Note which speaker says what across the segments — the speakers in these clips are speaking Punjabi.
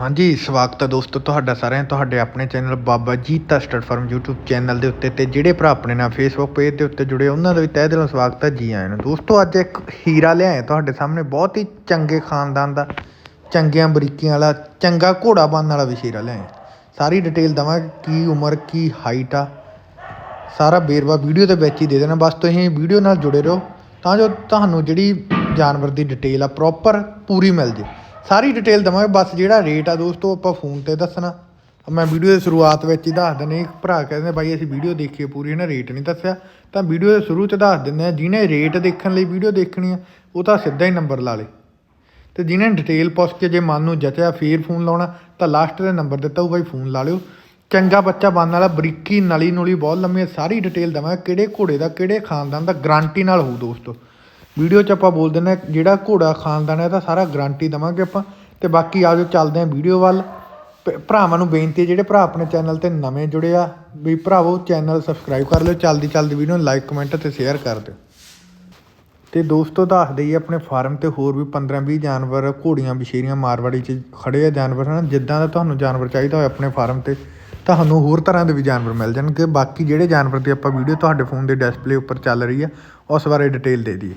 Speaker 1: ਹਾਂਜੀ, ਸਵਾਗਤ ਹੈ ਦੋਸਤੋ ਤੁਹਾਡਾ ਸਾਰਿਆਂ ਤੁਹਾਡੇ ਆਪਣੇ channel Baba ji stud farm YouTube channel ਦੇ ਉੱਤੇ ਤੇ ਜਿਹੜੇ ਭਰਾ ਆਪਣੇ ਨਾਲ Facebook ਪੇਜ ਦੇ ਉੱਤੇ ਜੁੜੇ, ਉਹਨਾਂ ਦਾ ਵੀ ਤਹਿ ਦਿਲੋਂ ਸਵਾਗਤ ਹੈ, ਜੀ ਆਇਆਂ ਨੂੰ। ਦੋਸਤੋ, ਅੱਜ ਇੱਕ ਹੀਰਾ ਲਿਆਏ ਤੁਹਾਡੇ ਸਾਹਮਣੇ, ਬਹੁਤ ਹੀ ਚੰਗੇ ਖਾਨਦਾਨ ਦਾ, ਚੰਗੀਆਂ ਬਰੀਕੀਆਂ ਵਾਲਾ, ਚੰਗਾ ਘੋੜਾ ਬਣਨ ਵਾਲਾ ਵੀ ਹੀਰਾ ਲਿਆਏ ਸਾਰੀ ਡਿਟੇਲ ਦਵਾਂਗੇ ਕੀ ਉਮਰ, ਕੀ ਹਾਈਟ ਆ, ਸਾਰਾ ਬੇਰਵਾ ਵੀਡੀਓ ਦੇ ਵਿੱਚ ਹੀ ਦੇ ਦੇਣਾ, ਬਸ ਤੁਸੀਂ ਵੀਡੀਓ ਨਾਲ ਜੁੜੇ ਰਹੋ, ਤਾਂ ਜੋ ਤੁਹਾਨੂੰ ਜਿਹੜੀ ਜਾਨਵਰ ਦੀ ਡਿਟੇਲ ਆ ਪ੍ਰੋਪਰ ਪੂਰੀ ਮਿਲ ਜੇ। ਸਾਰੀ ਡਿਟੇਲ ਦਵਾਂਗੇ, ਬਸ ਜਿਹੜਾ ਰੇਟ ਆ ਦੋਸਤੋ, ਆਪਾਂ ਫੋਨ ਤੇ ਦੱਸਣਾ। ਮੈਂ ਵੀਡੀਓ ਦੇ ਸ਼ੁਰੂਆਤ ਵਿੱਚ ਹੀ ਦੱਸ ਦਿੰਦੇ, ਇੱਕ ਭਰਾ ਕਹਿੰਦੇ ਬਾਈ ਅਸੀਂ ਵੀਡੀਓ ਦੇਖੀਏ ਪੂਰੀ ਇਹਨਾਂ ਰੇਟ ਨਹੀਂ ਦੱਸਿਆ। ਤਾਂ ਵੀਡੀਓ ਦੇ ਸ਼ੁਰੂ 'ਚ ਦੱਸ ਦਿੰਦੇ ਆ, ਜਿਹਨੇ ਰੇਟ ਦੇਖਣ ਲਈ ਵੀਡੀਓ ਦੇਖਣੀ ਆ, ਉਹ ਤਾਂ ਸਿੱਧਾ ਹੀ ਨੰਬਰ ਲਾ ਲੇ। ਤੇ ਜਿਹਨੇ ਡਿਟੇਲ ਪੁੱਛ ਕੇ ਜੇ ਮਨ ਨੂੰ ਜਚਿਆ, ਫੇਰ ਫੋਨ ਲਾਉਣਾ, ਤਾਂ ਲਾਸਟ ਦੇ ਨੰਬਰ ਦਿੱਤਾ ਉਹ ਬਾਈ ਫੋਨ ਲਾ ਲਿਓ। ਚੰਗਾ ਬੱਚਾ ਬਣਨ ਵਾਲਾ, ਬਰੀਕੀ ਨਲੀ ਨੂਲੀ ਬਹੁਤ ਲੰਮੀ ਹੈ ਸਾਰੀ ਡਿਟੇਲ ਦਵਾਂਗਾ, ਕਿਹੜੇ ਘੋੜੇ ਦਾ, ਕਿਹੜੇ ਖਾਨਦਾਨ ਦਾ ਗਾਰੰਟੀ ਨਾਲ ਹੋਊ ਦੋਸਤੋ। ਵੀਡੀਓ 'ਚ ਆਪਾਂ ਬੋਲ ਦਿੰਦੇ ਹਾਂ ਜਿਹੜਾ ਘੋੜਾ ਖਾਨਦਾਨ ਹੈ ਤਾਂ ਸਾਰਾ ਗਾਰੰਟੀ ਦਵਾਂਗੇ ਆਪਾਂ। ਤੇ ਬਾਕੀ ਆਜੋ ਚੱਲਦੇ ਹਾਂ ਵੀਡੀਓ ਵੱਲ। ਭ- ਭਰਾਵਾਂ ਨੂੰ ਬੇਨਤੀ ਹੈ, ਜਿਹੜੇ ਭਰਾ ਆਪਣੇ ਚੈਨਲ ਤੇ ਨਵੇਂ ਜੁੜੇ ਆ, ਵੀ ਭਰਾਵੋ ਚੈਨਲ ਸਬਸਕ੍ਰਾਈਬ ਕਰ ਲਿਓ। ਚੱਲਦੀ ਚੱਲਦੀ ਵੀਡੀਓ ਨੂੰ ਲਾਈਕ ਕਮੈਂਟ ਤੇ ਸ਼ੇਅਰ ਕਰ ਦਿਓ। ਤੇ ਦੋਸਤੋ, ਦੱਸ ਦਈਏ, ਆਪਣੇ ਫਾਰਮ ਤੇ ਹੋਰ ਵੀ 15-20 ਜਾਨਵਰ, ਘੋੜੀਆਂ ਬਸ਼ੇਰੀਆਂ ਮਾਰਵਾੜੀ 'ਚ ਖੜੇ ਆ ਜਾਨਵਰ, ਹਨ? ਜਿੱਦਾਂ ਦਾ ਤੁਹਾਨੂੰ ਜਾਨਵਰ ਚਾਹੀਦਾ ਹੋਵੇ ਆਪਣੇ ਫਾਰਮ ਤੇ, ਤੁਹਾਨੂੰ ਹੋਰ ਤਰ੍ਹਾਂ ਦੇ ਵੀ ਜਾਨਵਰ ਮਿਲ ਜਾਣਗੇ। ਬਾਕੀ ਜਿਹੜੇ ਜਾਨਵਰ ਦੀ ਆਪਾਂ ਵੀਡੀਓ ਤੁਹਾਡੇ ਫੋਨ ਦੇ ਡਿਸਪਲੇ ਉੱਪਰ ਚੱਲ ਰਹੀ ਆ, ਉਸ ਬਾਰੇ ਡਿਟੇਲ ਦੇ ਦਈਏ।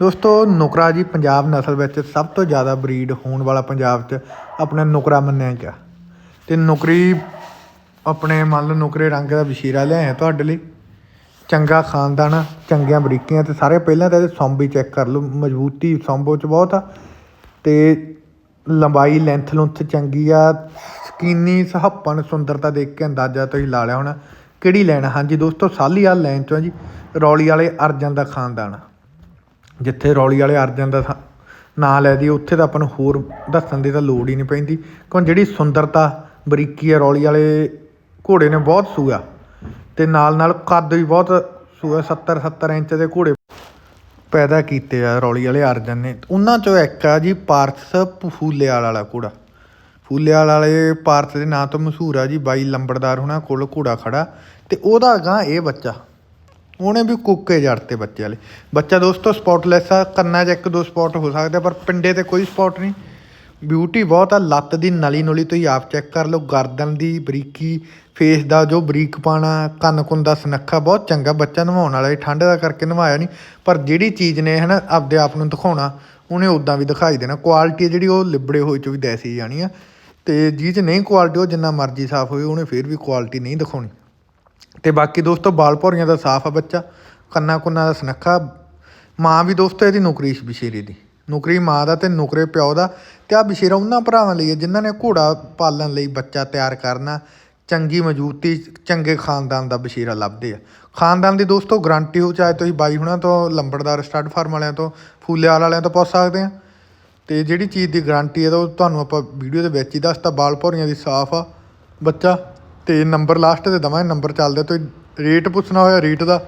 Speaker 1: ਦੋਸਤੋ ਨੁਕਰਾ ਜੀ ਪੰਜਾਬ ਨਸਲ ਵਿੱਚ ਸਭ ਤੋਂ ਜ਼ਿਆਦਾ ਬਰੀਡ ਹੋਣ ਵਾਲਾ ਪੰਜਾਬ 'ਚ ਆਪਣਾ ਨੁਕਰਾ ਮੰਨਿਆ ਗਿਆ। ਤੇ ਨੁਕਰੀ ਆਪਣੇ ਮੰਨ ਲਓ ਨੁਕਰੇ ਰੰਗ ਦਾ ਬਸ਼ੀਰਾ ਲਿਆਇਆ ਤੁਹਾਡੇ ਲਈ। ਚੰਗਾ ਖਾਨਦਾਨ ਆ, ਚੰਗੀਆਂ ਬਰੀਕੀਆਂ ਤੇ ਸਾਰੇ ਪਹਿਲਾਂ ਤਾਂ ਇਹਦੇ ਸੰਭ ਵੀ ਚੈੱਕ ਕਰ ਲਓ ਮਜ਼ਬੂਤੀ ਸੌਂਬੋ ਚ ਬਹੁਤ ਆ। ਤੇ ਲੰਬਾਈ ਲੈਂਥ ਲੁੰਥ ਚੰਗੀ ਆ। ਸਕੀਨੀ ਸਹੱਪਣ ਸੁੰਦਰਤਾ ਦੇਖ ਕੇ ਅੰਦਾਜ਼ਾ ਤੁਸੀਂ ਲਾ ਲਿਆ ਹੋਣਾ। ਕਿਹੜੀ ਲੈਣ ਹਾਂਜੀ ਦੋਸਤੋ ਸਾਲੀ ਵਾਲ ਲੈਣ ਚੋਂ ਜੀ ਰੌਲੀ ਵਾਲੇ ਅਰਜਨ ਦਾ ਖਾਨਦਾਨ। ਜਿੱਥੇ ਰੌਲੀ ਵਾਲੇ ਅਰਜਨ ਦਾ ਥਾਂ- ਨਾਂ ਲੈ ਦੀ ਉੱਥੇ ਤਾਂ ਆਪਾਂ ਨੂੰ ਹੋਰ ਦੱਸਣ ਦੀ ਤਾਂ ਲੋੜ ਹੀ ਨਹੀਂ ਪੈਂਦੀ। ਕਿਉਂ ਜਿਹੜੀ ਸੁੰਦਰਤਾ ਬਰੀਕੀ ਆ ਰੌਲੀ ਵਾਲੇ ਘੋੜੇ ਨੇ, ਬਹੁਤ ਸੂਆ ਅਤੇ ਨਾਲ ਨਾਲ ਕੱਦ ਵੀ ਬਹੁਤ ਸੂਆ 70 70 ਇੰਚ ਦੇ ਘੋੜੇ ਪੈਦਾ ਕੀਤੇ ਆ ਰੌਲੀ ਵਾਲੇ ਅਰਜਨ ਨੇ। ਉਹਨਾਂ ਚੋਂ ਇੱਕ ਆ ਜੀ ਪਾਰਥ ਫੂਲੇਵਾਲ ਵਾਲਾ ਘੋੜਾ। ਫੂਲੇਵਾਲ ਵਾਲੇ ਪਾਰਥ ਦੇ ਨਾਂ ਤੋਂ ਮਸ਼ਹੂਰ ਆ ਜੀ ਬਾਈ ਲੰਬੜਦਾਰ ਹੁਣਾਂ ਕੋਲ ਘੋੜਾ ਖੜਾ। ਅਤੇ ਉਹਦਾ ਗਾਂ ਇਹ ਬੱਚਾ। ਉਹਨੇ ਵੀ ਕੁੱਕੇ ਜੜਤੇ ਬੱਚੇ ਵਾਲੇ ਬੱਚਾ ਦੋਸਤੋ ਸਪੌਟਲੈਸ ਆ, ਕੰਨਾਂ 'ਚ ਇੱਕ ਦੋ ਸਪੌਟ ਹੋ ਸਕਦਾ ਪਰ ਪਿੰਡੇ ਤੇ ਕੋਈ ਸਪੌਟ ਨਹੀਂ। ਬਿਊਟੀ ਬਹੁਤ ਆ, ਲੱਤ ਦੀ ਨਲੀ ਨੁਲੀ ਤੁਸੀਂ ਆਪ ਚੈੱਕ ਕਰ ਲਓ, ਗਰਦਨ ਦੀ ਬਰੀਕੀ ਫੇਸ ਦਾ ਜੋ ਬਰੀਕ ਪਾਣਾ ਕੰਨ ਕੁੰਨ ਦਾ ਸੁਨੱਖਾ ਬਹੁਤ ਚੰਗਾ, ਬੱਚਾ ਨਵਾਉਣ ਵਾਲਾ ਇਹ, ਠੰਡ ਦਾ ਕਰਕੇ ਨਵਾਇਆ ਨਹੀਂ। ਪਰ ਜਿਹੜੀ ਚੀਜ਼ ਨੇ ਹਨਾ, ਆਪਦੇ ਆਪ ਨੂੰ ਦਿਖਾਉਣਾ, ਉਹਨੇ ਉਦਾਂ ਵੀ ਦਿਖਾਈ ਦੇਣਾ। ਕੁਆਲਿਟੀ ਜਿਹੜੀ, ਉਹ ਲਿਬੜੇ ਹੋਏ 'ਚ ਵੀ ਦੈਸੀ ਜਾਣੀ ਆ। ਤੇ ਜਿਹਦੇ 'ਚ ਨਹੀਂ ਕੁਆਲਿਟੀ ਉਹ ਜਿੰਨਾ ਮਰਜ਼ੀ ਸਾਫ਼ ਹੋਵੇ, ਉਹਨੇ ਫਿਰ ਵੀ ਕੁਆਲਿਟੀ ਨਹੀਂ ਦਿਖਾਉਣੀ। ਤੇ ਬਾਕੀ ਦੋਸਤੋ, ਬਾਲ ਭੌਰੀਆਂ ਦਾ ਸਾਫ਼ ਆ ਬੱਚਾ, ਕੰਨਾ ਕੁੰਨਾ ਦਾ ਸੁਨੱਖਾ। ਮਾਂ ਵੀ ਦੋਸਤੋ, ਇਹਦੀ ਨੌਕਰੀ ਸੀ ਬਸ਼ੇਰੇ ਦੀ। ਨੌਕਰੀ ਮਾਂ ਦਾ ਤੇ ਨੌਕਰੇ ਪਿਓ ਦਾ। ਤੇ ਆ ਬਸ਼ੇਰਾ ਉਹਨਾਂ ਭਰਾਵਾਂ ਲਈ ਹੈ ਜਿਨ੍ਹਾਂ ਨੇ ਘੋੜਾ ਪਾਲਣ ਲਈ ਬੱਚਾ ਤਿਆਰ ਕਰਨਾ। ਚੰਗੀ ਮਜ਼ਬੂਤੀ, ਚੰਗੇ ਖਾਨਦਾਨ ਦਾ ਬਸ਼ੇਰਾ ਲੱਭਦੇ ਆ। ਖਾਨਦਾਨ ਦੀ ਦੋਸਤੋ ਗਰੰਟੀ ਹੋ ਚਾਹੇ ਤੁਸੀਂ ਬਾਈ ਹੁਣਾਂ ਤੋਂ, ਲੰਬੜਦਾਰ ਸਟੱਡ ਫਾਰਮ ਵਾਲਿਆਂ ਤੋਂ ਫੂਲੇਵਾਲ ਵਾਲਿਆਂ ਤੋਂ ਪੁੱਛ ਸਕਦੇ ਆ। ਤੇ ਜਿਹੜੀ ਚੀਜ਼ ਦੀ ਗਰੰਟੀ ਹੈ ਤਾਂ ਉਹ ਤੁਹਾਨੂੰ ਆਪਾਂ ਵੀਡੀਓ ਦੇ ਵਿੱਚ ਹੀ ਦੱਸਤਾ, ਬਾਲ ਭੌਰੀਆਂ ਦੀ ਸਾਫ਼ ਆ। ਬੱਚਾ ਤੇ ਨੰਬਰ ਲਾਸਟ ਤੇ ਦਵਾਂਗੇ ਨੰਬਰ ਚੱਲਦੇ ਤੁਸੀਂ ਰੇਟ ਪੁੱਛਣਾ ਹੋਇਆ ਰੇਟ ਦਾ,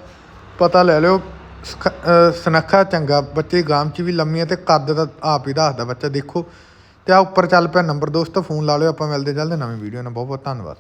Speaker 1: ਪਤਾ ਲੈ ਲਿਓ, ਸਖ- ਅਹ ਚੰਗਾ, ਬੱਚੇ ਗਾਮ 'ਚ ਵੀ ਲੰਮੀਆਂ ਹੈ ਤੇ ਕੱਦ ਦਾ ਆਪ ਹੀ ਦੱਸਦਾ ਬੱਚਾ, ਦੇਖੋ। ਤੇ ਆ ਉੱਪਰ ਚੱਲ ਪਿਆ ਨੰਬਰ ਦੋਸਤੋ, ਫੋਨ ਲਾ ਲਿਓ, ਆਪਾਂ ਮਿਲਦੇ ਜਲਦੀ ਨਵੀਂ ਵੀਡੀਓ ਨਾਲ। ਬਹੁਤ ਬਹੁਤ ਧੰਨਵਾਦ।